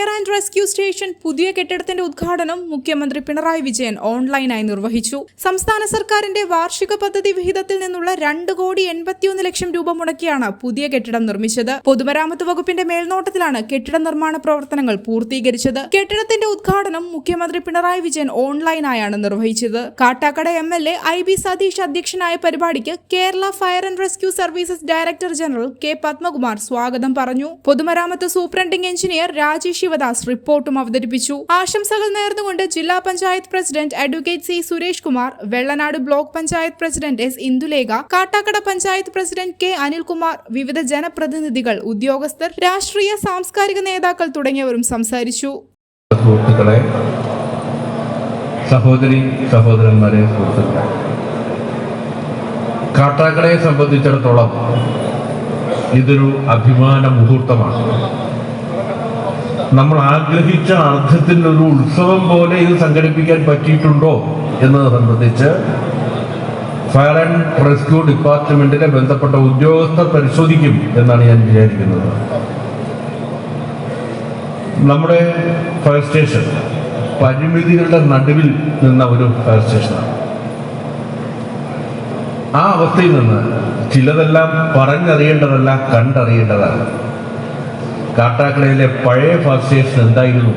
Fire and rescue station പുതിയ കെട്ടിടത്തിന്റെ ഉദ്ഘാടനം മുഖ്യമന്ത്രി പിണറായി വിജയൻ ഓൺലൈനായി നിർവഹിച്ചു. സംസ്ഥാന സർക്കാരിന്റെ വാർഷിക പദ്ധതി വിഹിതത്തിൽ നിന്നുള്ള രണ്ട് കോടി എൺപത്തിയൊന്ന് ലക്ഷം രൂപ മുടക്കിയാണ് പുതിയ കെട്ടിടം നിർമ്മിച്ചത്. പൊതുമരാമത്ത് വകുപ്പിന്റെ മേൽനോട്ടത്തിലാണ് കെട്ടിട നിർമ്മാണ പ്രവർത്തനങ്ങൾ പൂർത്തീകരിച്ചത്. കെട്ടിടത്തിന്റെ ഉദ്ഘാടനം മുഖ്യമന്ത്രി പിണറായി വിജയൻ ഓൺലൈനായാണ് നിർവഹിച്ചത്. Kattakada M L A I B Satheesh അധ്യക്ഷനായ പരിപാടിക്ക് Kerala fire and rescue services director general K Padmakumar സ്വാഗതം പറഞ്ഞു. പൊതുമരാമത്ത് സൂപ്രണ്ടിംഗ് എഞ്ചിനീയർ രാജേഷ് ശിവദാസ് റിപ്പോർട്ടും അവതരിപ്പിച്ചു. ആശംസകൾ നേർന്നുകൊണ്ട് ജില്ലാ panchayat president advocate C Suresh Kumar Vellanad block panchayat president S Indulekha Kattakada panchayat president K Anilkumar വിവിധ ജനപ്രതിനിധികൾ ഉദ്യോഗസ്ഥർ രാഷ്ട്രീയ സാംസ്കാരിക നേതാക്കൾ തുടങ്ങിയവരും സംസാരിച്ചു. സുഹൃത്തുക്കളെ സഹോദരി സഹോദരന്മാരെ സുഹൃത്തുക്കളെ. കാട്ടാക്കടയെ സംബന്ധിച്ചിടത്തോളം ഇതൊരു അഭിമാന മുഹൂർത്തമാണ്. നമ്മൾ ആഗ്രഹിച്ച അർത്ഥത്തിൽ ഒരു ഉത്സവം പോലെ ഇത് സംഘടിപ്പിക്കാൻ പറ്റിയിട്ടുണ്ടോ എന്നത് സംബന്ധിച്ച് ഫയർ ആൻഡ് റെസ്ക്യൂ ഡിപ്പാർട്ട്മെന്റിലെ ബന്ധപ്പെട്ട ഉദ്യോഗസ്ഥർ പരിശോധിക്കും എന്നാണ് ഞാൻ വിചാരിക്കുന്നത്. നമ്മുടെ ഫയർ സ്റ്റേഷൻ പരിമിതികളുടെ നടുവിൽ നിന്ന ഒരു ഫയർ സ്റ്റേഷനാണ്. ആ അവസ്ഥയിൽ നിന്ന് ചിലതെല്ലാം പറഞ്ഞറിയേണ്ടതല്ല കണ്ടറിയേണ്ടതാണ്. കാട്ടാക്കടയിലെ പഴയ ഫയർ സ്റ്റേഷൻ എന്തായിരുന്നു?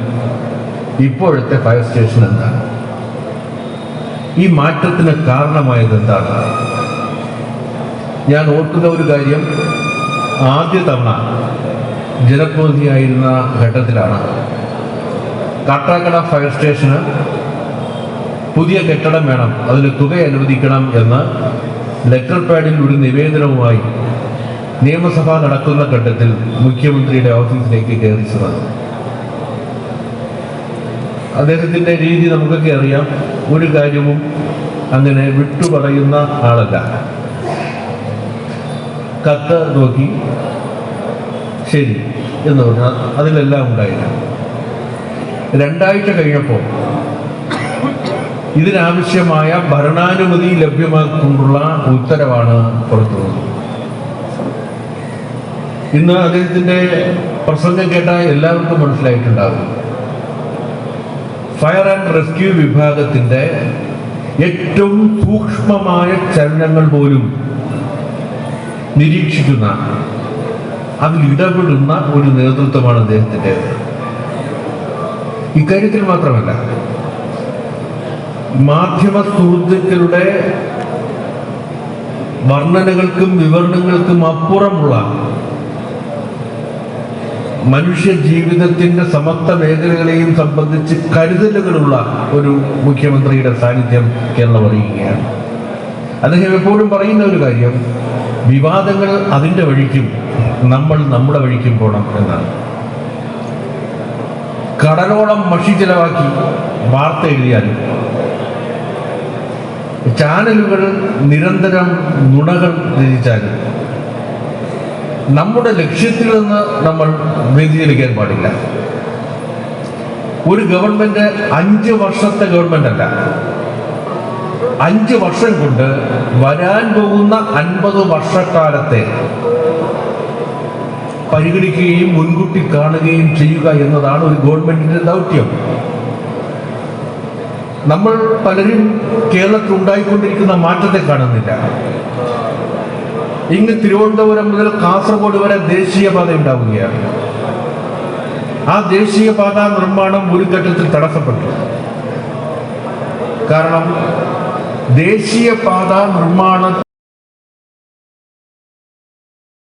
ഇപ്പോഴത്തെ ഫയർ സ്റ്റേഷൻ എന്താണ് ഈ മാറ്റത്തിന് കാരണമായത് എന്താണ്? ഞാൻ ഓർക്കുന്ന ഒരു കാര്യം ആദ്യ തവണ ജനപ്രതിനിധിയായിരുന്ന ഘട്ടത്തിലാണ്. കാട്ടാക്കട ഫയർ സ്റ്റേഷന് പുതിയ കെട്ടിടം വേണം. അതിന് തുക അനുവദിക്കണം എന്ന് ലെറ്റർ പാഡിൽ ഒരു നിവേദനവുമായി നിയമസഭ നടക്കുന്ന ഘട്ടത്തിൽ മുഖ്യമന്ത്രിയുടെ ഓഫീസിലേക്ക് കയറി ചെന്നത് അദ്ദേഹത്തിന്റെ രീതി നമുക്കൊക്കെ അറിയാം. ഒരു കാര്യവും അങ്ങനെ വിട്ടുപറയുന്ന ആളല്ല. കത്ത് നോക്കി ശരി എന്ന് പറഞ്ഞാൽ അതിലെല്ലാം ഉണ്ടായില്ല. രണ്ടാഴ്ച കഴിഞ്ഞപ്പോൾ ഇതിനാവശ്യമായ ഭരണാനുമതി ലഭ്യമാക്കൊണ്ടുള്ള ഉത്തരവാണ് പുറത്തു വന്നത്. ഇന്ന് അദ്ദേഹത്തിന്റെ പ്രസംഗം കേട്ട എല്ലാവർക്കും മനസ്സിലായിട്ടുണ്ടാകും. ഫയർ ആൻഡ് റെസ്ക്യൂ വിഭാഗത്തിന്റെ ഏറ്റവും സൂക്ഷ്മമായ ചലനങ്ങൾ പോലും നിരീക്ഷിക്കുന്ന അതിൽ ഇടപെടുന്ന ഒരു നേതൃത്വമാണ് അദ്ദേഹത്തിന്റെ ഇക്കാര്യത്തിൽ മാത്രമല്ല മാധ്യമ സുഹൃത്തുക്കളുടെ വർണനകൾക്കും വിവരണങ്ങൾക്കും അപ്പുറമുള്ള മനുഷ്യ ജീവിതത്തിന്റെ സമസ്ത മേഖലകളെയും സംബന്ധിച്ച് കരുതലുകളുള്ള ഒരു മുഖ്യമന്ത്രിയുടെ സാന്നിധ്യം കേരളം അറിയുകയാണ്. അദ്ദേഹം എപ്പോഴും പറയുന്ന ഒരു കാര്യം വിവാദങ്ങൾ അതിന്റെ വഴിക്കും നമ്മൾ നമ്മുടെ വഴിക്കും പോകണം എന്നാണ്. കടലോളം മഷി ചിലവാക്കി വാർത്ത എഴുതിയാലും ചാനലുകൾ നിരന്തരം നുണകൾ രചിച്ചാലും നമ്മുടെ ലക്ഷ്യത്തിൽ നിന്ന് നമ്മൾ വ്യതിചലിക്കാൻ പാടില്ല. ഒരു ഗവൺമെന്റ് അഞ്ച് വർഷത്തെ ഗവൺമെന്റ് അല്ല. അഞ്ച് വർഷം കൊണ്ട് വരാൻ പോകുന്ന അൻപത് വർഷക്കാലത്തെ പരിഗണിക്കുകയും മുൻകൂട്ടി കാണുകയും ചെയ്യുക എന്നതാണ് ഒരു ഗവൺമെന്റിന്റെ ദൗത്യം. നമ്മൾ പലരും കേരളത്തിൽ ഉണ്ടായിക്കൊണ്ടിരിക്കുന്ന മാറ്റത്തെ കാണുന്നില്ല. ഇങ്ങ് തിരുവനന്തപുരം മുതൽ കാസർഗോഡ് വരെ ദേശീയപാത ഉണ്ടാവുകയാണ്. ആ ദേശീയപാത നിർമ്മാണം ഒരു ഘട്ടത്തിൽ തടസ്സപ്പെട്ടു. കാരണം ദേശീയപാത നിർമ്മാണ